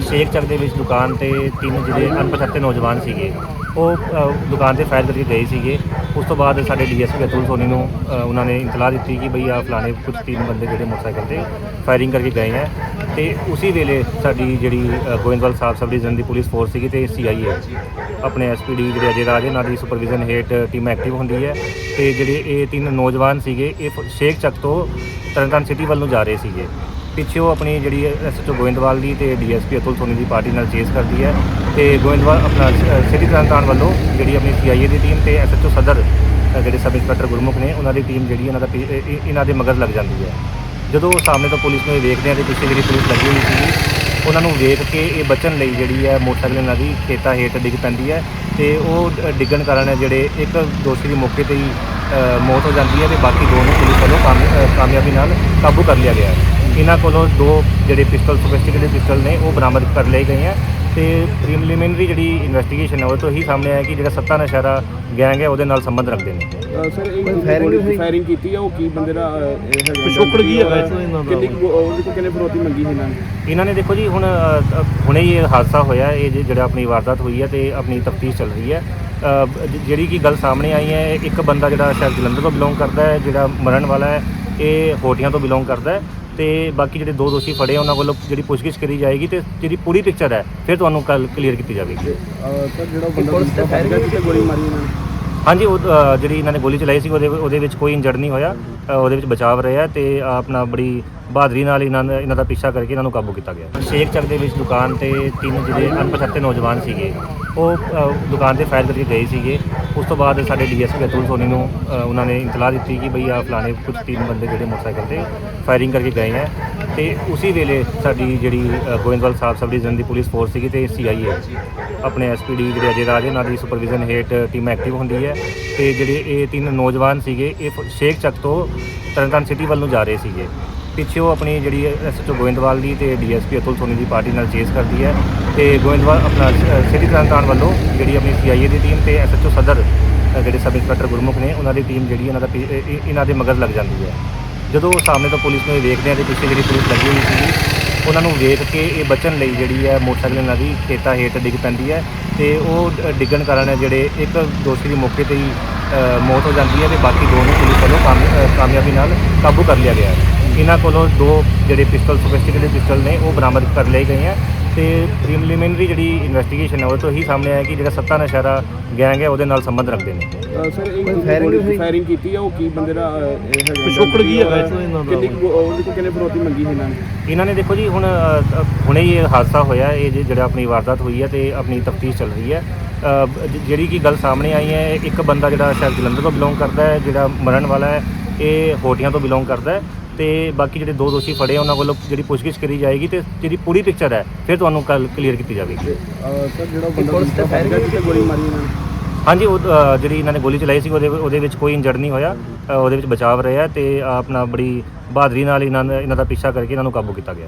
ਸ਼ੇਖ ਚੱਕ ਦੇ ਵਿੱਚ ਦੁਕਾਨ ਤੇ ਤਿੰਨ ਜਿਹੜੇ ਅਣਪਛਾਤੇ ਨੌਜਵਾਨ ਸੀਗੇ ਉਹ ਅ, ਦੁਕਾਨ ਤੇ ਫਾਇਰ ਕਰਕੇ ਗਏ ਸੀਗੇ। ਉਸ ਤੋਂ ਬਾਅਦ ਸਾਡੇ ਡੀਐਸਪੀ ਅਤੁਲ ਸੋਨੀ ਨੂੰ ਅ, ਉਹਨਾਂ ਨੇ ਇਤਲਾਹ ਦਿੱਤੀ ਕਿ ਬਈ ਆ ਫਲਾਣੇ ਕੁਝ ਤਿੰਨ ਬੰਦੇ ਜਿਹੜੇ ਮੋਟਰਸਾਈਕਲ ਤੇ ਫਾਇਰਿੰਗ ਕਰਕੇ ਗਏ ਹੈ। ਤੇ ਉਸੇ ਵੇਲੇ ਸਾਡੀ ਜਿਹੜੀ ਅ, ਗੋਇੰਦਵਾਲ ਸਾਹਿਬ ਸਬ ਡਿਵੀਜ਼ਨ ਦੀ ਪੁਲਿਸ ਫੋਰਸ ਸੀਗੀ ਤੇ ਸੀਆਈਏ ਆਪਣੇ ਐਸਪੀਡੀ ਜਿਹੜੇ ਅਜੇ ਰਾਜ ਇਹਨਾਂ ਦੀ ਸੁਪਰਵਿਜ਼ਨ ਹੇਠ ਟੀਮ ਐਕਟਿਵ ਹੁੰਦੀ ਹੈ। ਤੇ ਜਿਹੜੇ ਇਹ ਤਿੰਨ ਨੌਜਵਾਨ ਸੀਗੇ ਇਹ ਫ- ਸ਼ੇਖ ਚੱਕ ਤੋਂ ਤਰਨਤਾਰਨ ਸਿਟੀ ਵੱਲ ਨੂੰ ਜਾ ਰਹੇ ਸੀਗੇ। ਪਿੱਛੇ ਉਹ ਆਪਣੀ ਜਿਹੜੀ ਐਸਐਚਓ ਗੋਇੰਦਵਾਲ ਦੀ ਤੇ ਡੀਐਸਪੀ ਅਤੁਲ ਸੋਨੀ ਦੀ ਪਾਰਟੀ ਨਾਲ ਚੇਸ ਕਰਦੀ ਹੈ ਤੇ ਗੋਇੰਦਵਾਲ ਆਪਣਾ ਸਿਟੀ ਤਰਨਤਾਰਨ ਵੱਲੋਂ ਜਿਹੜੀ ਆਪਣੀ ਸੀਆਈਏ ਦੀ ਟੀਮ ਤੇ ਐਸਐਚਓ ਸਦਰ ਜਿਹੜੇ ਸਬ ਇੰਸਪੈਕਟਰ ਗੁਰਮੁਖ ਨੇ, ਉਹਨਾਂ ਦੀ ਟੀਮ ਜਿਹੜੀ ਇਹਨਾਂ ਦਾ ਪੀ- ਇਹ- ਇਹਨਾਂ ਦੇ ਮਗਰ ਲੱਗ ਜਾਂਦੀ ਹੈ। ਜਦੋਂ ਸਾਹਮਣੇ ਤੋਂ ਪੁਲਿਸ ਨੂੰ ਇਹ ਵੇਖਦੇ ਆ ਤੇ ਪਿੱਛੇ ਜਿਹੜੀ ਪੁਲਿਸ ਲੱਗੀ ਹੋਈ ਸੀ ਉਹਨਾਂ ਨੂੰ ਵੇਖ ਕੇ ਇਹ ਬਚਣ ਲਈ ਜਿਹੜੀ ਹੈ ਮੋਟਰਸਾਈਕਲ ਇਹਨਾਂ ਦੀ ਖੇਤਾਂ ਹੇਠ ਡਿੱਗ ਪੈਂਦੀ ਹੈ ਤੇ ਉਹ ਡਿੱਗਣ ਕਾਰਨ ਜਿਹੜੇ ਇੱਕ ਦੋਸ਼ੀ ਦੀ ਮੌਕੇ ਤੇ ਹੀ ਮੌਤ ਹੋ ਜਾਂਦੀ ਹੈ ਤੇ ਬਾਕੀ ਦੋ ਨੂੰ ਪੁਲਿਸ ਵੱਲੋਂ ਕਾਮਯ- ਕਾਮਯਾਬੀ ਨਾਲ ਕਾਬੂ ਕਰ ਲਿਆ ਗਿਆ ਹੈ। ਇਹਨਾਂ ਕੋਲੋਂ ਦੋ ਜਿਹੜੇ ਪਿਸਟਲ ਸੋਫਿਸਟੀਕੇਟਡ ਪਿਸਟਲ ਨੇ ਉਹ ਬਰਾਮਦ ਕਰ ਲਏ ਗਏ ਹੈ ਤੇ ਪ੍ਰੀਲਿਮਿਨਰੀ ਜਿਹੜੀ ਇਨਵੈਸਟੀਗੇਸ਼ਨ ਹੈ ਉਹ ਤੋਂ ਹੀ ਸਾਹਮਣੇ ਆਇਆ ਕਿ ਜਿਹੜਾ ਸੱਤਾ ਨਸ਼ਾਰਾ ਗੈਂਗ ਹੈ ਉਹਦੇ ਨਾਲ ਸੰਬੰਧ ਰੱਖਦੇ ਨੇ। ਅਹ ਸਰ ਇਹ ਕੋਈ firing ਹੋਈ? ਫਾਇਰਿੰਗ ਕੀਤੀ ਆ ਉਹ ਕੀ ਬੰਦੇ ਦਾ ਅਹ, ਇਹ ਹੈਗਾ ਪਿਛੋਕੜ ਕੀ ਹੈਗਾ ਇਸ ਤੋਂ ਇਹਨਾਂ ਦਾ? ਕਿੰਨੀ ਕੁ- ਉਹਦੇ ਕੋਲ ਕਿੰਨੇ ਫਰੋਤੀ ਮੰਗੀ ਸੀ ਇਹਨਾਂ ਨੇ? ਇਹਨਾਂ ਨੇ ਦੇਖੋ ਜੀ ਹੁਣ ਹੁਣੇ ਹੀ ਇਹ ਹਾਦਸਾ ਹੋਇਆ ਇਹ ਜੇ- ਜਿਹੜਾ ਆਪਣੀ ਵਾਰਦਾਤ ਹੋਈ ਹੈ ਤੇ ਆਪਣੀ ਤਫਤੀਸ਼ ਚੱਲ ਰਹੀ ਹੈ ਜਿਹੜੀ ਕੀ ਗੱਲ ਸਾਹਮਣੇ ਆਈ ਹੈ ਇੱਕ ਬੰਦਾ ਜਿਹੜਾ ਸ਼ਾਇਦ ਜਲੰਧਰ ਤੋਂ ਬਿਲੋਂਗ ਕਰਦਾ ਹੈ ਜਿਹੜਾ ਮਰਨ ਵਾਲਾ ਹੈ ਇਹ ਹੋਟੀਆਂ ਤੋਂ ਬਿਲੋਂਗ ਕਰਦਾ ਹੈ। ਤੇ ਬਾਕੀ ਜਿਹੜੇ ਦੋ ਦੋਸ਼ੀ ਫੜੇ ਆ, ਉਹਨਾਂ ਵੱਲੋਂ ਜਿਹੜੀ ਪੁੱਛਗਿੱਛ ਕਰੀ ਜਾਏਗੀ ਤੇ ਜਿਹੜੀ ਪੂਰੀ ਪਿਕਚਰ ਹੈ ਫਿਰ ਤੁਹਾਨੂੰ ਕੱਲ ਕਲੀਅਰ ਕੀਤੀ ਜਾਵੇਗੀ। ਸਰ ਜਿਹੜਾ ਉਹ ਬੰਦਾ ਪੁਲਿਸ ਤੇ ਫਾਇਰ firing ਕੀਤੀ ਗੋਲੀ ਮਾਰੀ ਇਹਨਾਂ ਨੇ? ਹਾਂਜੀ ਉਹ ਅ, ਜਿਹੜੀ ਇਹਨਾਂ ਨੇ ਗੋਲੀ ਚਲਾਈ ਸੀ ਉਹਦੇ ਉਹਦੇ ਵਿੱਚ ਕੋਈ ਇੰਜਰਡ ਨਹੀਂ ਹੋਇਆ ਅ, ਉਹਦੇ ਵਿੱਚ ਬਚਾਵ ਰਿਹਾ ਤੇ ਆਪਣਾ ਬੜੀ ਬਹਾਦਰੀ ਨਾਲ ਇਹਨਾਂ ਨੇ ਇਹਨਾਂ ਦਾ ਪਿੱਛਾ ਕਰਕੇ ਇਹਨਾਂ ਨੂੰ ਕਾਬੂ ਕੀਤਾ ਗਿਆ। ਸ਼ੇਖ ਚੱਕ ਦੇ ਵਿੱਚ ਦੁਕਾਨ ਤੇ ਤਿੰਨ ਜਿਹੜੇ ਅਣਪਛਾਤੇ ਨੌਜਵਾਨ ਸੀਗੇ ਉਹ ਅ, ਦੁਕਾਨ ਤੇ ਫਾਇਰ ਕਰਕੇ ਗਏ ਸੀਗੇ। ਉਸ ਤੋਂ ਬਾਅਦ ਸਾਡੇ ਡੀਐਸਪੀ ਅਤੁਲ ਸੋਨੀ ਨੂੰ ਅ, ਉਹਨਾਂ ਨੇ ਇਤਲਾਹ ਦਿੱਤੀ ਕਿ ਬਈ ਆ ਫਲਾਣੇ ਕੁਝ ਤਿੰਨ ਬੰਦੇ ਜਿਹੜੇ ਮੋਟਰਸਾਈਕਲ ਤੇ ਫਾਇਰਿੰਗ ਕਰਕੇ ਗਏ ਹੈ ਤੇ ਉਸੇ ਵੇਲੇ ਸਾਡੀ ਜਿਹੜੀ ਅ, ਗੋਇੰਦਵਾਲ ਸਾਹਿਬ ਸਬ ਡਿਵੀਜ਼ਨ ਦੀ ਪੁਲਿਸ ਫੋਰਸ ਸੀਗੀ ਤੇ ਸੀਆਈਏ ਆਪਣੇ ਐਸਪੀਡੀ ਜਿਹੜੇ ਅਜੇ ਰਾਜ ਇਹਨਾਂ ਦੀ ਸੁਪਰਵਿਜ਼ਨ ਹੇਠ ਟੀਮ ਐਕਟਿਵ ਹੁੰਦੀ ਹੈ ਤੇ ਜਿਹੜੇ ਇਹ ਤਿੰਨ ਨੌਜਵਾਨ ਸੀਗੇ ਇਹ ਫ- ਸ਼ੇਖ ਚੱਕ ਤੋਂ ਤਰਨਤਾਰਨ ਸਿਟੀ ਵੱਲ ਨੂੰ ਜਾ ਰਹੇ ਸੀਗੇ। ਪਿੱਛੇ ਉਹ ਆਪਣੀ ਜਿਹੜੀ ਐਸਐਚਓ ਗੋਇੰਦਵਾਲ ਦੀ ਤੇ ਡੀਐਸਪੀ ਅਤੁਲ ਸੋਨੀ ਦੀ ਪਾਰਟੀ ਨਾਲ ਚੇਸ ਕਰਦੀ ਹੈ ਤੇ ਗੋਇੰਦਵਾਲ ਆਪਣਾ ਸ- ਸਿਟੀ ਤਰਨਤਾਰਨ ਵੱਲੋਂ ਜਿਹੜੀ ਆਪਣੀ ਸੀਆਈਏ ਦੀ ਟੀਮ ਤੇ ਐਸਐਚਓ ਸਦਰ ਜਿਹੜੇ ਸਬ ਇੰਸਪੈਕਟਰ ਗੁਰਮੁਖ ਨੇ, ਉਹਨਾਂ ਦੀ ਟੀਮ ਜਿਹੜੀ ਇਹਨਾਂ ਦਾ ਪੀ- ਇਹ- ਇਹਨਾਂ ਦੇ ਮਗਰ ਲੱਗ ਜਾਂਦੀ ਹੈ। ਜਦੋਂ ਸਾਹਮਣੇ ਤੋਂ ਪੁਲਿਸ ਨੂੰ ਇਹ ਵੇਖਦੇ ਆ ਤੇ ਪਿੱਛੇ ਜਿਹੜੀ ਪੁਲਿਸ ਲੱਗੀ ਹੋਈ ਸੀ ਉਹਨਾਂ ਨੂੰ ਵੇਖ ਕੇ ਇਹ ਬਚਣ ਲਈ ਜਿਹੜੀ ਹੈ ਮੋਟਰਸਾਈਕਲ ਇਹਨਾਂ ਦੀ ਖੇਤਾਂ ਹੇਠ ਡਿੱਗ ਪੈਂਦੀ ਹੈ ਤੇ ਉਹ ਡਿੱਗਣ ਕਾਰਨ ਜਿਹੜੇ ਇੱਕ ਦੋਸ਼ੀ ਦੀ ਮੌਕੇ ਤੇ ਹੀ ਮੌਤ ਹੋ ਜਾਂਦੀ ਹੈ ਤੇ ਬਾਕੀ ਦੋ ਨੂੰ ਪੁਲਿਸ ਵੱਲੋਂ ਕਾਮਯ- ਕਾਮਯਾਬੀ ਨਾਲ ਕਾਬੂ ਕਰ ਲਿਆ ਗਿਆ ਹੈ। ਇਹਨਾਂ ਕੋਲੋਂ ਦੋ ਜਿਹੜੇ ਪਿਸਟਲ ਸੋਫਿਸਟੀਕੇਟਡ ਪਿਸਟਲ ਨੇ ਉਹ ਬਰਾਮਦ ਕਰ ਲਏ ਗਏ ਹੈ ਤੇ ਪ੍ਰੀਲਿਮਿਨਰੀ ਜਿਹੜੀ ਇਨਵੈਸਟੀਗੇਸ਼ਨ ਹੈ ਉਹ ਤੋਂ ਹੀ ਸਾਹਮਣੇ ਆਇਆ ਕਿ ਜਿਹੜਾ ਸੱਤਾ ਨਸ਼ਾਰਾ ਗੈਂਗ ਹੈ ਉਹਦੇ ਨਾਲ ਸੰਬੰਧ ਰੱਖਦੇ ਨੇ। ਅਹ, ਸਰ ਇਹ ਕੋਈ firing ਹੋਈ? ਫਾਇਰਿੰਗ ਕੀਤੀ ਆ ਉਹ ਕੀ ਬੰਦੇ ਦਾ ਅਹ, ਇਹ ਹੈਗਾ ਪਿਛੋਕੜ ਕੀ ਹੈਗਾ ਇਸ ਤੋਂ ਇਹਨਾਂ ਦਾ? ਕਿੰਨੀ ਕੁ- ਉਹਦੇ ਕੋਲ ਕਿੰਨੇ ਫਰੋਤੀ ਮੰਗੀ ਸੀ ਇਹਨਾਂ ਨੇ। ਇਹਨਾਂ ਨੇ ਦੇਖੋ ਜੀ ਹੁਣ ਹੁਣੇ ਹੀ ਇਹ ਹਾਦਸਾ ਹੋਇਆ ਇਹ ਜੇ- ਜਿਹੜਾ ਆਪਣੀ ਵਾਰਦਾਤ ਹੋਈ ਹੈ ਤੇ ਆਪਣੀ ਤਫਤੀਸ਼ ਚੱਲ ਰਹੀ ਹੈ ਜਿਹੜੀ ਕੀ ਗੱਲ ਸਾਹਮਣੇ ਆਈ ਹੈ ਇੱਕ ਬੰਦਾ ਜਿਹੜਾ ਸ਼ਾਇਦ ਜਲੰਧਰ ਤੋਂ ਬਿਲੋਂਗ ਕਰਦਾ ਹੈ ਜਿਹੜਾ ਮਰਨ ਵਾਲਾ ਹੈ ਇਹ ਹੋਟੀਆਂ ਤੋਂ ਬਿਲੋਂਗ ਕਰਦਾ ਹੈ। ਤੇ ਬਾਕੀ ਜਿਹੜੇ ਦੋ ਦੋਸ਼ੀ ਫੜੇ ਆ, ਉਹਨਾਂ ਵੱਲੋਂ ਜਿਹੜੀ ਪੁੱਛਗਿੱਛ ਕਰੀ ਜਾਏਗੀ ਤੇ ਜਿਹੜੀ ਪੂਰੀ ਪਿਕਚਰ ਹੈ ਫਿਰ ਤੁਹਾਨੂੰ ਕੱਲ ਕਲੀਅਰ ਕੀਤੀ ਜਾਵੇਗੀ। ਸਰ ਜਿਹੜਾ ਬੰਦਾ ਪੁਲਿਸ ਤੇ ਫਾਇਰ firing ਕੀਤੀ ਗੋਲੀ ਮਾਰੀ ਇਹਨਾਂ ਨੇ? ਹਾਂਜੀ ਉਹ ਅ, ਜਿਹੜੀ ਇਹਨਾਂ ਨੇ ਗੋਲੀ ਚਲਾਈ ਸੀ ਉਹਦੇ ਉਹਦੇ ਵਿੱਚ ਕੋਈ ਇੰਜਰਡ ਨਹੀਂ ਹੋਇਆ ਅ, ਉਹਦੇ ਵਿੱਚ ਬਚਾਵ ਰਿਹਾ ਤੇ ਆਪਣਾ ਬੜੀ ਬਹਾਦਰੀ ਨਾਲ ਇਹਨਾਂ ਨੇ ਇਹਨਾਂ ਦਾ ਪਿੱਛਾ ਕਰਕੇ ਇਹਨਾਂ ਨੂੰ ਕਾਬੂ ਕੀਤਾ ਗਿਆ।